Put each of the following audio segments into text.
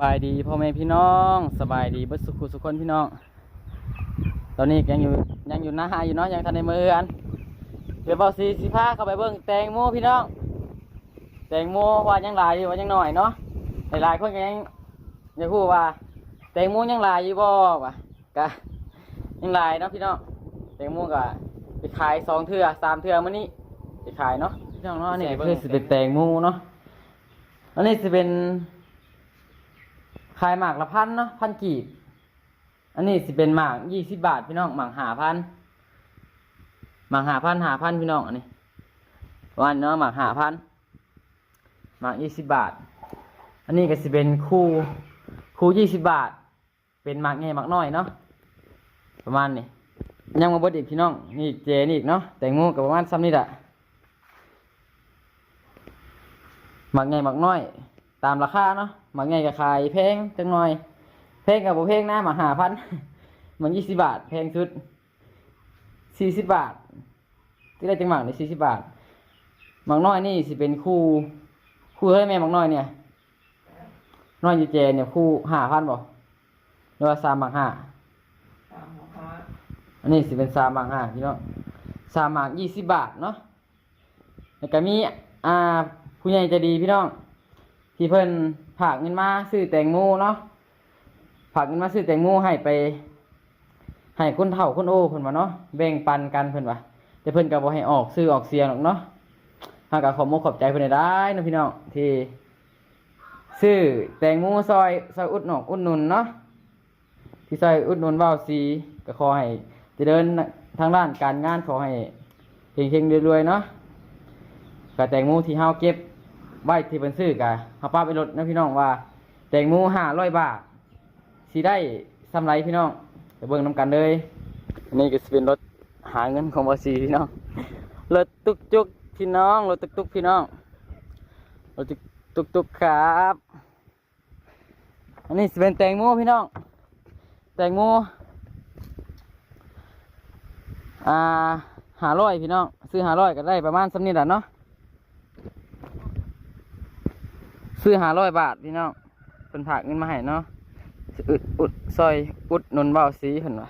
บายดีพ่อแม่พี่น้องสบายดีเบิดสุขุสุขคนพี่น้อง ตอนนี้ยังอยู่ยังอยู่หน้าอยู่เนาะยังทันในมือกันเดี๋ยวเบาสีสีผ้าเข้าไปเบิ่งแตงโมพี่น้อง แตงโมว่ายังหลายอยู่ว่ายังหน่อยเนาะหลายๆคนก็ยังอยากพูดว่า แตงโมยังหลายอยู่บ่วะกะยังหลายเนาะพี่น้องแตงโมก็ไปขายสองเทื่อสามเทื่อมื้อนี้ไปขายเนาะพี่น้องเนาะนี่คือสิเป็นแตงโมเนาะอันนี้สิเป็น ขายหมากละพันเนาะพันกีบ อันนี้สิเป็นหมากยี่สิบบาทพี่น้องหมากหาพันหมากหาพันหาพันพี่น้องอันนี้วันเนาะหมากหาพันหมากยี่สิบบาท อันนี้ก็สิเป็นคู่คู่ยี่สิบบาท เป็นหมากใหญ่หมากน้อยเนาะประมาณนี้ยังมาบดอีกพี่น้องนี่เจนี่อีกเนาะแต่งูกับประมาณซ้ำนี่แหละหมากใหญ่หมากน้อย ตามราคาเนาะหมากใหญ่ก็ขายแพงจังหน่อยแพงกับบ่แพงนะหมากหาพันมันยี่สิบบาท แพงสุดสี่สิบบาท ที่ได้จังหมากในสี่สิบบาทหมากน้อยนี่สิเป็นคู่คู่เท่าไหร่แม่หมากน้อยเนี่ยน้อยอยู่เจเนี่ยคู่ห้าพันบ่หรือว่าสามหมากห้าอันนี้สิเป็นสามหมากห้าพี่น้องสามหมากยี่สิบบาทเนาะแล้วก็มีอ่าผู้ใหญ่ใจะดีพี่น้อง ที่เพิ่นฝากเงินมาซื้อแตงโมเนาะฝากเงินมาซื้อแตงโมให้ไป ให้คนเฒ่าคนโอ้เพิ่นว่าเนาะแบ่งปันกันเพิ่นว่าแต่เพิ่นก็บ่ให้ออกซื้อออกเสียงหรอกเนาะเฮาก็ขอมกขอบใจเพิ่นได้นะพี่น้องที่ซื้อแตงโมซอยซอยอุดหนอกอุดหนุนเนาะที่ซอยอุดหนุนว่าวสีก็ขอให้จะเจริญทางด้านการงานขอให้เฮงๆรวยๆเนาะก็แตงโมที่เฮาเก็บ ไว้ที่เป็นซื้อกะเขาป้าไปรถนะพี่น้องว่า แตงโมห้าร้อยบาทสีได้สำไรพี่น้องไปเบิ่งน้ำกันเลยอันนี้ก็จะเป็นรถหาเงินของบอสีพี่น้องรถตุกตุกพี่น้องรถตุกตุกพี่น้องรถตุกตุกตุกครับอันนี้จะเป็นแตงโมพี่น้อง แตงโมอ่าหาร้อยพี่น้องซื้อหาร้อยก็ได้ประมาณสำนี้แหละเนาะ ซื้อหาร้อยบาทพี่น้องเป็นผักเงินมาให้เนาะอุดอุดซอยอุดนนเบาสีเห็นวะ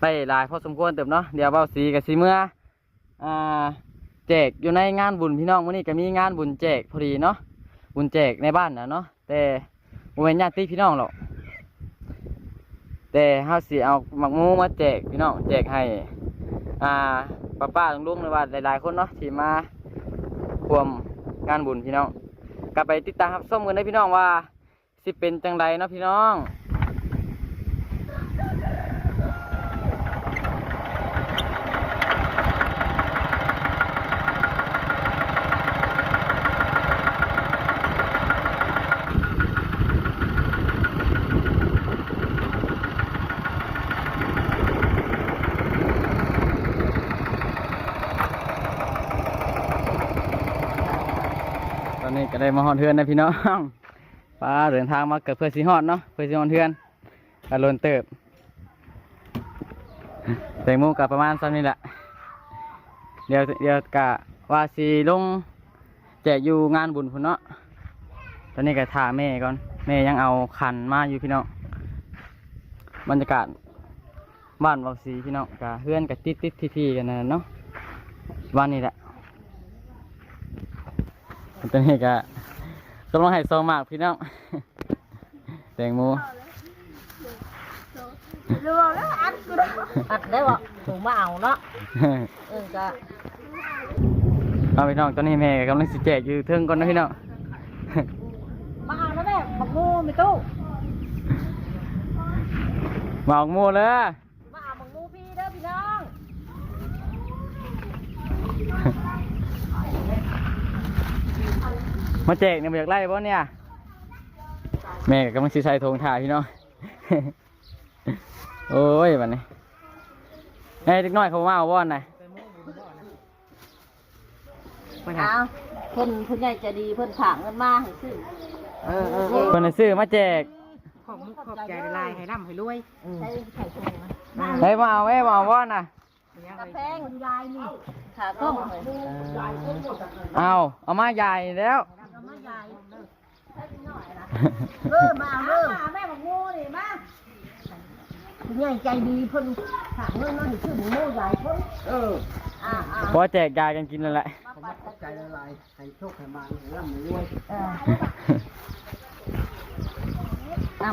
ไปหลายพอสมควรเติมเนาะเดี๋ยวเบาสีกับสีเมื่ออ่าแจกอยู่ในงานบุญพี่น้องวันนี้ก็มีงานบุญแจกพอดีเนาะบุญแจกในบ้านนะเนาะแต่โมเป็นญาติพี่น้องหรอกแต่เฮาสิเอาหมักมูมาแจกพี่น้องแจกให้ อ่าป้าป้าลุงๆหรือว่าหลายๆคนเนาะที่มาควม งานบุญพี่น้องกลับไปติดตามรับส้มกันได้พี่น้องว่าสิเป็นจังไรเนาะพี่น้อง มาฮอดเทือนนะพี่น้องป้าเดินทางมาเกิดเพื่อสีฮอดเนาะเพื่อสีฮอดเทือนกระลนเติบแตงโมกับประมาณซ้ำนี่แหละเดี๋ยวเดี๋ยวกะว่าสีลงแจกอยู่งานบุญพุ่นเนาะตอนนี้ก็ท่าแม่ก่อนแม่ยังเอาขันมาอยู่พี่น้องบรรยากาศบ้านเบาสีพี่น้องกะเพื่อนกับติดติดทีทีๆกันนะเนาะบ้านนี้แหละตอนนี้ก็ กำลังให้ซองมากพี่น้องแตงโมรวแล้วอัดกูอัดได้บ่ถูกมาเอาเนาะเออก็เอาพี่น้องตอนนี้แม่กำลังสิแจกอยู่เทิงก่อนนะพี่น้องมาเอาแล้วแม่บักงูมีตู้หมากโมเลย มาเอาบักงูพี่เด้อพี่น้อง มาแจกเนี่ยมาอยากไล่บ่เนี่ย แม่ก็กำลังสิใส่ธงถ่ายพี่น้อง โอ้ยบัดนี้ไอ้เด็กน้อยเขามาเอาว่อนน่ะเอาเพิ่นผู้ใหญ่ใจะดีเพิ่นฝากเงินมาให้ซื้อเออเออเพิ่นน่ะซื้อมาแจกขอบมุกขอบใจลายให้ร่ำให้รวยใช้ไข่ถุงนะเฮ้ยมาเอาเว้ยมาเอาว่อนน่ะกระแพงยายนี่ขาต้มเลยเอาเอามาใหญ่แล้วเอามายาย เออมาเอาเด้อแม่บอกโง่นี่มาคุณยายใจดีเพิ่นฝากเงินมาให้ซื้อหมูโม่ใหญ่เพิ่นเอออ่าอ่าพอแจกยากันกินแล้วแหละใจละลายให้โชคให้มาร่ำรวยเอออะ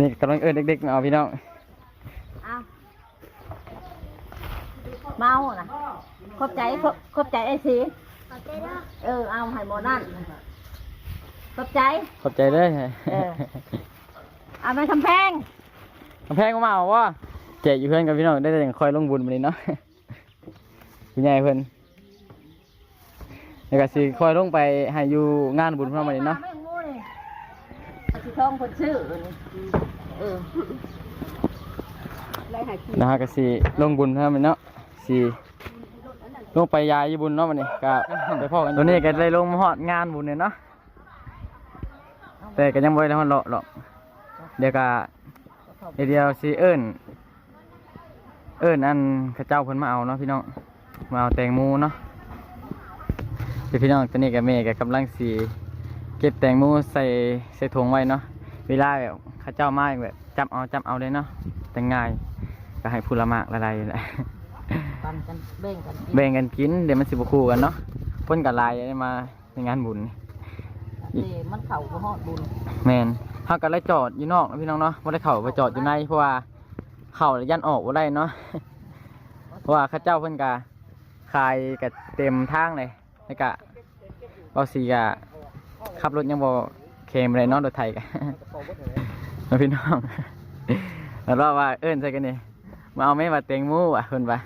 นี่กำลังเอินเด็กๆมาเอาพี่น้องเอาเมาน่ะขอบใจขอบขอบใจไอ้สีเออเอาให้หมอนั่น ขอบใจ ขอบใจเลยเออ เอาไปทำแพงกำแพงก็มาเอาว่าแจกอยู่เพื่อนกับพี่น้องได้แต่ยังคอยลงบุญมาเลยเนาะ พี่ใหญ่เพื่อนแล้วก็สิคอยลงไปให้อยู่งานบุญเพื่อนมาเลยเนาะ ไม่งูนี่เอาสิทองคนชื่อเออนี่เออไรหาขี้นะฮะก็สิลงบุญเพื่อนมาเนาะสิลงไปยายอยู่บุญเนาะวันนี้ก็ไปพ่อกันตัวนี้ก็เลยลงมาฮอดงานบุญเนี่ยเนาะ แต่ก็ยังบ่ได้ฮอดเลาะหรอกเดี๋ยวก็เดี๋ยวเดียวสิเอิ้นเอิ้นอันเข้าเจ้าเพิ่นมาเอาเนาะพี่น้องมาเอาแตงโมเนาะเดี๋ยวพี่น้องตอนนี้กับแม่ก็กำลังสิเก็บแตงโมใส่ใส่ถุงไว้เนาะเวลาแบบเข้าเจ้ามาแบบจับเอาจับเอาเลยเนาะแต่ง่ายก็ให้ผู้ละมากละลายแหละปันกันเบ่งกันแบ่งกันกินเดี๋ยวมันสิบคู่กันเนาะเพ่นกับลายได้มาในงานบุญ นี่นี่มันเข่าก็ฮอดบุญแมนเฮากันเลยจอดอยู่นอกนะพี่น้องเนาะบ่ได้เข้าไปจอดอยู่ในเพราะว่าเข้าแล้วยันออกบ่ได้เนาะ เพราะว่าเข้าเจ้าเพิ่นก็ขายก็เต็มทางเลยแล้วก็เบาสีก็ขับรถยังบ่เคมเลยเนาะรถไทยก็ มาพี่น้อง แล้วเราว่าเอิ้นใส่กันนี่มาเอาแม่มาเต็งหมูอะเพิ่นว่า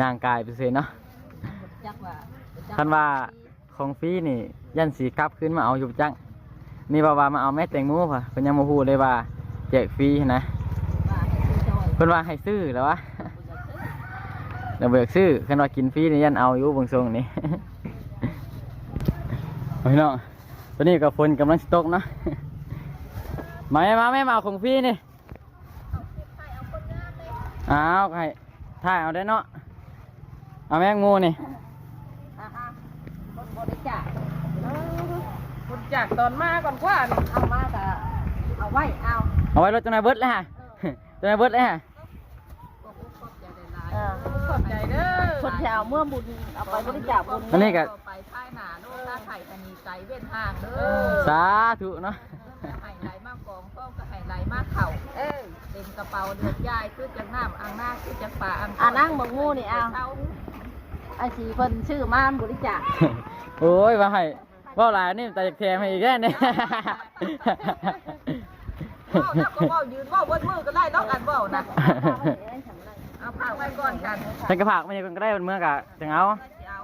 ย่างกายไปเซเนาะ จักว่าคันว่า ของฟรีนี่ ยันสีกลับขึ้นมาเอาอยู่จังนี่ว่าวามาเอาแม่แตงโมป่ะเพิ่นยังมาพูดเลยว่าแจกฟรีนะว่าให้ซื้อจอยเพิ่นว่าให้ซื้อแล้ววะเราเบิกซื้อคันว่ากินฟรีนี่ยันเอาอยู่เบางทรงนี่เอาพี่น้องตอนนี้ก็ฝนกำลังสตกนะมาแม่มาแม่มาของฟรีนี่เอาให้ถ่ายเอาได้เนาะเอาแมงงูนี่ ๆคนบริจาคคุณจากตอนมาก่อนกว่านี่เอามาก็เอาไว้เอาเอาไว้รถจนนายเบิดเลยฮะจนนายเบิดเลยฮะเออขอบใจเด้อคนแถวเมื่อบุญเอาไปบริจาคบุญอันนี้ก็ไปท้ายหนาโน่นหน้าไข่ธนีใจเว้นห่างเด้อสาธุเนาะไห่ไหลมากกองก็ก็ไห่ไหลมากเข่าเอ้ยเต็มกระเป๋าเดือดยายคือจากน้ำอ่างหน้าคือจากป่าอ่างอ่านั่งบังงูนี่เอาเช้า ไอ้สีเพิ่นชื่อม่านบริจาคโอ้ยว่าให้ว่าหลายนี่แต่จะแถมให้อีกแค่นี่เว้าแล้วก็เว่ายืนเว่าบนมือก็ได้ต้องกันเว่านะเอาผ้าไว้ก่อนกันฉันกระผากไม่ใช่คนก็ได้บนเมืองกะจังเอาเอา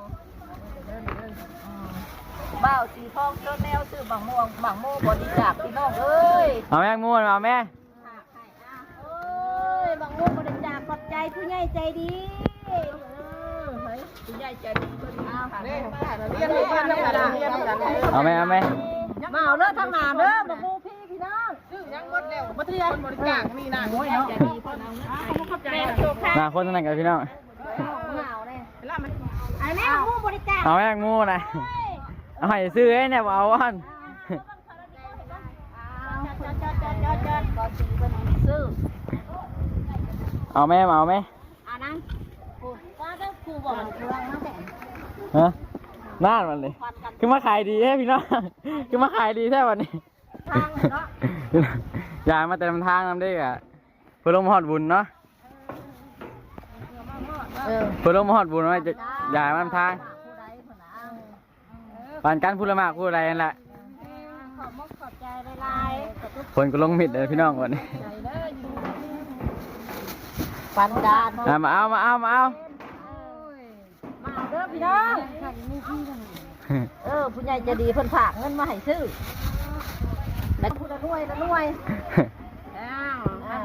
บ้าวสีทองเจ้าแนวชื่อบางม่วงบางโมบริจาคพี่น้องเอ้ยเอาแม่งม้วนเอาแม่เอ้ยบางโมบริจาคขอบใจผู้ใหญ่ใจดีเออเฮ้ย คุณยายใจดีก็ดีเอาเรียนเรียนเรียนกันเรียนกันเอาแม่เอาแม่มาเอาเด้อทางหน้าเด้อบางโมพี่พี่น้องซึ่งยังหมดแล้วมาเทียนบริจาคมีนะโอ้ยเนาะขอบใจหน้าคนนั้นกันพี่น้องมาเอาเลยแล้วมันไอ้แม่บางโมบริจาคเอาแม่งม้วนนะเอาให้ซื้อไอ้เนี่ยบ่เอาอันซื้อเอาแม่มาเอาแม่ อ่านั่งครูว่าเด้อครู บอกมันเครื่องมาแต่ฮะน่านมันเลยควันกันคือมาขายดีแท้พี่น้องคือมาขายดีแท้วันนี้ทางเนาะอย่ามาแต่ลำทางนำได้กะเพื่อลงมาหอดบุญเนาะเออเพื่อลงมาหอดบุญไว้จะอย่ามาลำทางผู้ใดผู้หนาปานกันพูดละมากพูดอะไรนั่นแหละขอบมกขอบใจหลายๆคนก็ลงมิดเลยพี่น้องวันนี้ปันดานอะมาเอามาเอามาเอามาเด้ อพี่น้องเออผู้ใหญ่จะดีเพิ่นฝากเงินมาให้ซื้อแล้วผู้ละรวยละรวยอ้าว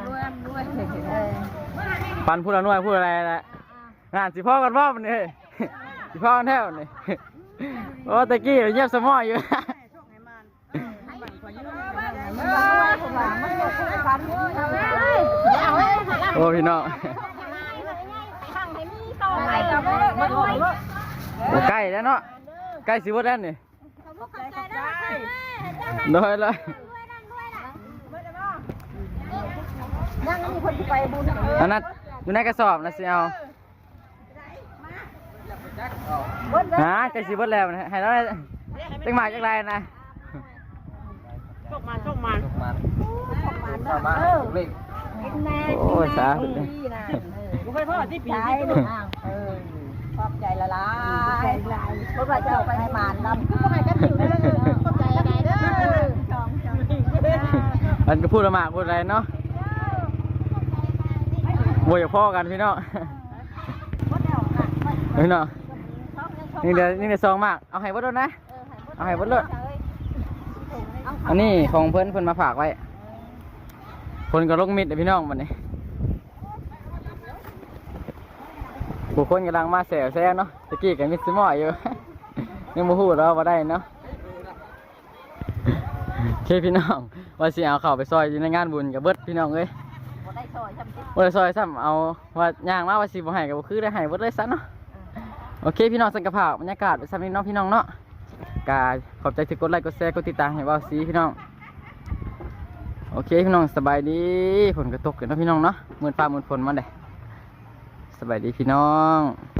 รวยรวยเออปันพูดละนวยพูดอะไรละงานสิพ่อกันพ่อมันนี่สิพ่อกันแท้วันนี้โอ้ตะกี้เงียบสมออยู่มันรวยคนว่ามันอยู่นเฮ้ยเอาเฮ้ยโอ้พี่น้อง ไปกับมันรวย โอ้ใกล้แล้วเนาะใกล้สิวัดแล้วนี่ขอบใจได้โดยเลยยังมีคนที่ไปบุญอันนั้นอยู่ในกระสอบนะสิเอาเบิ้ลฮะใจสิเบิดแล้วนะให้เราจังหมากจังไรนะเออกินแน่โอ้ยสาธุเลยดีนะบุคคลพ่อที่ปีให้ลูกเออ ขอบใจละลายเพราะว่าจะเอาไปให้มานนำก็ให้กันอยู่เด้อขอบใจละลายเด้อชองชองมันก็พูดละหมากพูดอะไรเนาะโวยกับพ่อกันพี่เน้องพี่เน้องนี่เดี๋ยวนี่เดี๋ยวซองมาก เอาให้บดรถนะ เอาให้บดรถอันนี้ของเพิ่อนเพิ่อนมาฝากไว้เพิ่นก็ลงมิดเลยพี่น้องมันนี่ คนกำลังมาแซวแซวเนาะตะกี้กับมิดสมอยอยู่ ยังบ่ฮู้เราบ่ได้เนาะโอเคพี่น้องว่าสิเอาเข้าไปซอยอยู่ในงานบุญกับเบิดพี่น้องเอ้ยบ่ได้ซอยจำสิบ่ได้ซอยซ้ำเอาว่าย่างมาว่าสิบ่ให้ก็บ่คือได้ให้เบิดเลยซะเนาะโอเคพี่น้องสังกะภาพบรรยากาศซ้ำนี้เนาะพี่น้องเนาะกาขอบใจที่กดไลค์กดแชร์กดติดตามให้เว้าซีพี่น้องโอเคพี่น้องสบายดีฝนก็ตกกันเนาะพี่น้องเนาะมื้อฟ้ามื้อฝนมาเด้ส บายดีพี่น้อง